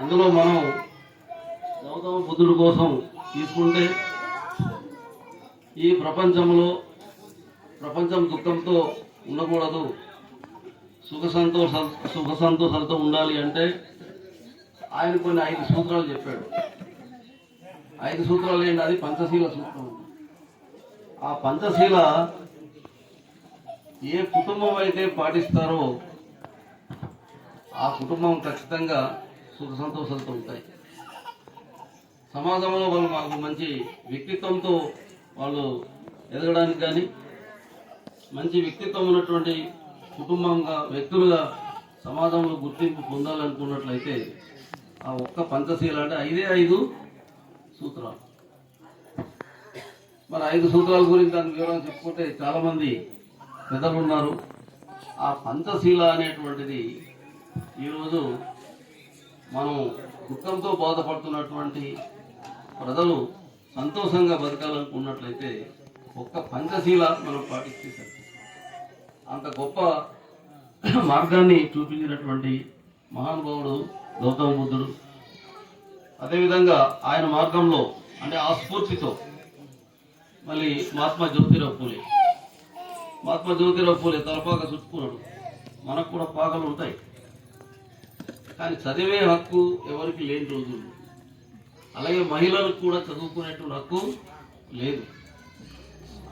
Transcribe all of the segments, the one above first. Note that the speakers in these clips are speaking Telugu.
అందులో మనం గౌతమ బుద్ధుడి కోసం తీసుకుంటే ఈ ప్రపంచంలో ప్రపంచం దుఃఖంతో ఉండకూడదు. సుఖ సంతోష సుఖ సంతోషాలతో ఉండాలి అంటే ఆయన కొన్ని ఐదు సూత్రాలు చెప్పాడు. ఐదు సూత్రాలు ఏంటి? అది పంచశీల సూత్రం. ఆ పంచశీల ఏ కుటుంబం అయితే పాటిస్తారో ఆ కుటుంబం ఖచ్చితంగా సుఖ సంతోషాలతో ఉంటాయి. సమాజంలో వాళ్ళు మాకు మంచి వ్యక్తిత్వంతో వాళ్ళు ఎదగడానికి కానీ మంచి వ్యక్తిత్వం ఉన్నటువంటి కుటుంబంగా వ్యక్తులుగా సమాజంలో గుర్తింపు పొందాలనుకున్నట్లయితే ఆ ఒక్క పంచశీల అంటే ఐదే ఐదు సూత్రాలు. మరి ఐదు సూత్రాల గురించి దాని వివరణ చెప్పుకుంటే చాలామంది పెద్దలు ఉన్నారు ఆ పంచశీల అనేటువంటిది ఈరోజు మనం దుఃఖంతో బాధపడుతున్నటువంటి ప్రజలు సంతోషంగా బతకాలనుకున్నట్లయితే ఒక్క పంచశీల మనం పాటిస్తే సరిపోతుంది. అంత గొప్ప మార్గాన్ని చూపించినటువంటి మహానుభావుడు గౌతమ బుద్ధుడు. అదేవిధంగా ఆయన మార్గంలో అంటే ఆ స్ఫూర్తితో మళ్ళీ మహాత్మా జ్యోతిరావు పూలే. మహాత్మా జ్యోతిరావు పూలే తలపాక చుట్టుకున్నాడు. మనకు కూడా పాకలు ఉంటాయి. కానీ చదివే హక్కు ఎవరికి లేని రోజులు అలాగే మహిళలకు కూడా చదువుకునేటువంటి హక్కు లేదు.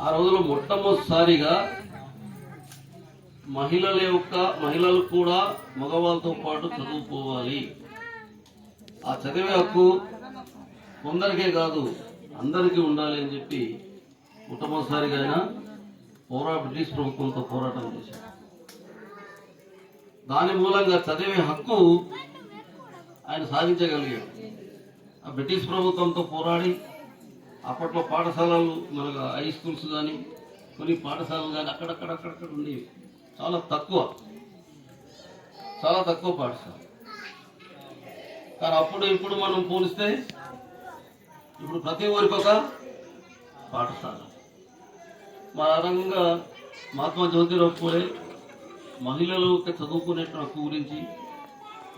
ఆ రోజుల్లో మొట్టమొదటిసారిగా మహిళల యొక్క మహిళలు కూడా మగవాళ్ళతో పాటు చదువుకోవాలి. ఆ చదివే హక్కు కొందరికే కాదు అందరికీ ఉండాలి అని చెప్పి మొట్టమొదటిసారిగా ఆయన పోరా బ్రిటిష్ ప్రభుత్వంతో పోరాటం చేశారు. దాని మూలంగా చదివే హక్కు ఆయన సాధించగలిగాడు. ఆ బ్రిటిష్ ప్రభుత్వంతో పోరాడి అప్పట్లో పాఠశాలలు మనకు హై స్కూల్స్ కానీ కొన్ని పాఠశాలలు కానీ అక్కడక్కడ అక్కడక్కడ ఉండేవి. చాలా తక్కువ. చాలా తక్కువ పాఠశాల. కానీ అప్పుడు ఇప్పుడు మనం పోలిస్తే ఇప్పుడు ప్రతి ఊరికి ఒక పాఠశాల. మా రంగంగా మహాత్మా జ్యోతిరావు పూలే మహిళలు చదువుకునే హక్కు గురించి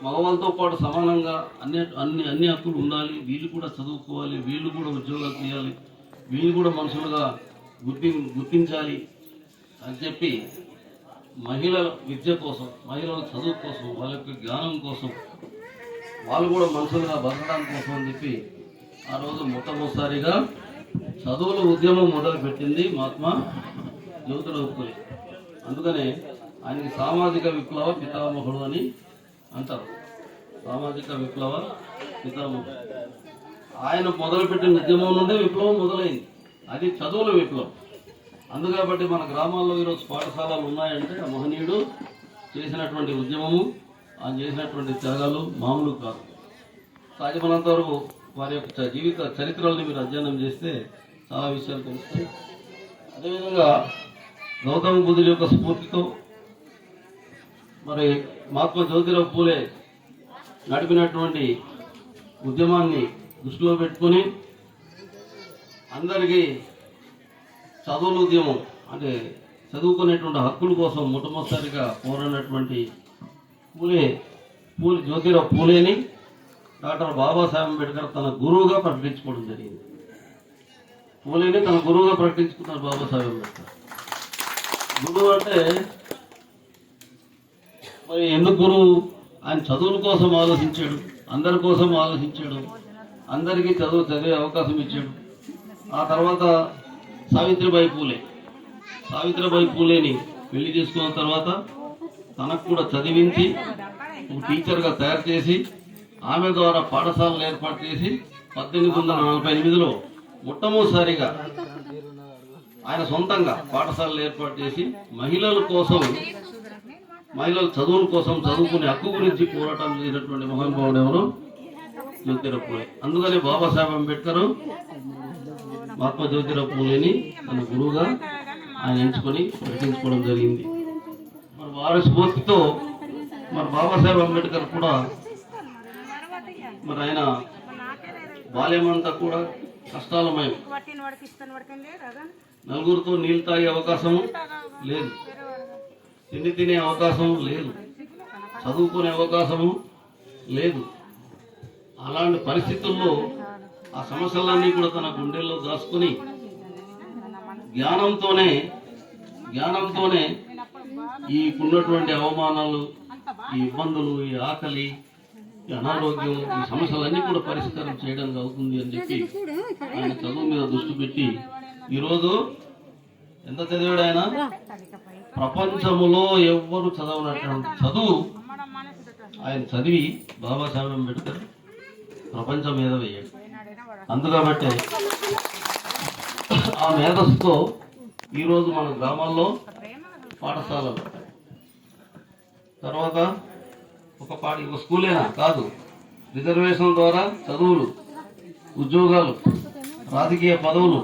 మగవాళ్ళతో పాటు సమానంగా అన్ని అన్ని అన్ని హక్కులు ఉండాలి. వీళ్ళు కూడా చదువుకోవాలి. వీళ్ళు కూడా ఉద్యోగాలు చేయాలి. వీళ్ళు కూడా మనుషులుగా గుర్తి గుర్తించాలి అని చెప్పి మహిళల విద్య కోసం మహిళల చదువు కోసం వాళ్ళ యొక్క జ్ఞానం కోసం వాళ్ళు కూడా మనుషులుగా బతకడం కోసం అని చెప్పి ఆ రోజు మొట్టమొదటిసారిగా చదువుల ఉద్యమం మొదలుపెట్టింది మహాత్మా యువతుల పూలే. అందుకనే ఆయన సామాజిక విప్లవ పితామహుడు అని అంటారు. సామాజిక విప్లవ పితామహుడు. ఆయన మొదలుపెట్టిన ఉద్యమం నుండే విప్లవం మొదలైంది. అది చదువుల విప్లవం. అందుకాబట్టి మన గ్రామాల్లో ఈరోజు పాఠశాలలు ఉన్నాయంటే ఆ మహనీయుడు చేసినటువంటి ఉద్యమము ఆయన చేసినటువంటి త్యాగాలు మామూలు కాదు. సాధ్యమైనంత వరకు వారి యొక్క జీవిత చరిత్రల్ని మీరు అధ్యయనం చేస్తే చాలా విషయాలు తెలుస్తాయి. అదేవిధంగా గౌతమ బుద్ధుడి యొక్క స్ఫూర్తితో మరి మహాత్మా జ్యోతిరావు పూలే నడిపినటువంటి ఉద్యమాన్ని దృష్టిలో పెట్టుకొని అందరికీ చదువుల ఉద్యమం అంటే చదువుకునేటువంటి హక్కుల కోసం మొట్టమొదటిసారిగా పోరాడినటువంటి పూలే పూలి జ్యోతిరావు పూలేని డాక్టర్ బాబాసాహెబ్ అంబేద్కర్ తన గురువుగా ప్రకటించుకోవడం జరిగింది. పూలేని తన గురువుగా ప్రకటించుకున్నారు బాబాసాహెబ్ అంబేద్కర్. గురువు అంటే మరి ఎందుకు గురువు ఆయన చదువుల కోసం ఆలోచించాడు అందరి కోసం ఆలోచించాడు అందరికీ చదువు చదివే అవకాశం ఇచ్చాడు. ఆ తర్వాత సావిత్రిబాయి పూలే సావిత్రిబాయి పూలేని పెళ్ళి చేసుకున్న తర్వాత తనకు కూడా చదివించి ఒక టీచర్గా తయారు చేసి ఆమె ద్వారా పాఠశాలలు ఏర్పాటు చేసి పద్దెనిమిది వందల నలభై ఎనిమిదిలో మొట్టమొదటిసారిగా ఆయన సొంతంగా పాఠశాలలు ఏర్పాటు చేసి మహిళల కోసం మహిళల చదువుల కోసం చదువుకునే హక్కు గురించి పోరాటం చేసినటువంటి మహానుభావుడు ఎవరు? జ్యోతిరావు పూలే అందుకని బాబాసాహెబ్ అంబేద్కర్ మహాత్మా జ్యోతిరావు పూలేని తన గురువుగా ఆయన ఎంచుకొని ప్రకటించుకోవడం జరిగింది. మరి వారి స్ఫూర్తితో మరి బాబాసాహెబ్ అంబేద్కర్ కూడా మరి ఆయన బాల్యమంతా కూడా కష్టాలమయం. నలుగురితో నీళ్ళు తాగే అవకాశం లేదు. తిండి తినే అవకాశం లేదు. చదువుకునే అవకాశము లేదు. అలాంటి పరిస్థితుల్లో ఆ సమస్యలన్నీ కూడా తన గుండెల్లో దాచుకుని జ్ఞానంతోనే జ్ఞానంతోనే ఈ ఉన్నటువంటి అవమానాలు ఈ ఇబ్బందులు ఈ ఆకలి ఈ అనారోగ్యం ఈ సమస్యలన్నీ కూడా పరిష్కారం చేయడం అవుతుంది అని చెప్పి ఆయన చదువు మీద దృష్టి పెట్టి ఈరోజు ఎంత చదివాడు ఆయన? ప్రపంచములో ఎవ్వరు చదవనటువంటి చదువు ఆయన చదివి బాబాసాహెబ్ అంబేద్కర్ ప్రపంచం మీద వేయాడు అందుకబట్టే ఆ మేధస్సుతో ఈరోజు మన గ్రామాల్లో పాఠశాలలు తర్వాత ఒక పాఠ ఒక స్కూలేనా? కాదు. రిజర్వేషన్ ద్వారా చదువులు ఉద్యోగాలు రాజకీయ పదవులు